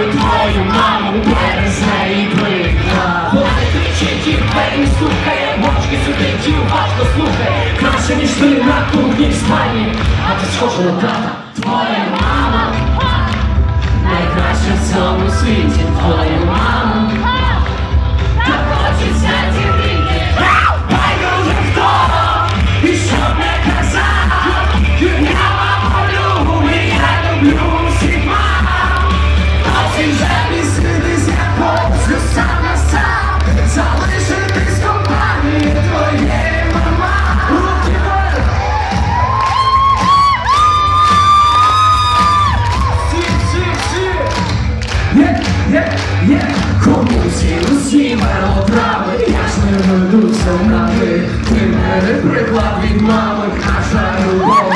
Шукаю твою маму, через і прикла Вона кричить і двері стукає, мовчки сидить і уважно слухає. Краще, ніж ти на кухні в спальні. А ти схожа на тата, твоя мама. Найкраща в цьому світі твою маму є, комусь і усі мелодрами. Я ж не ведуся на ви Ти мене приклад від мами. Наша любов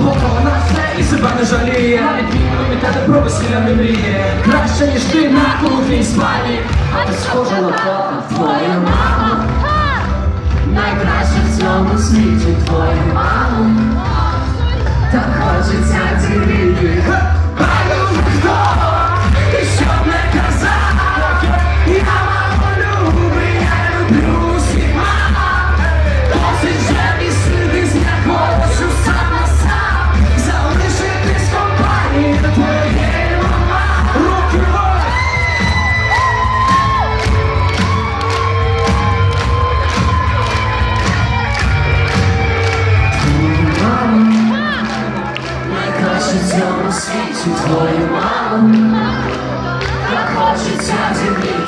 Готова на все і себе не жаліє. Навіть мій пам'ятати про весілля не мріє. Краще, ніж ти на кухні спальні. А ти схожа на папа, твоя мама. Найкраще в цьому світі твоя мама. Так хочеться ділити твою маму Так хочеться зігріти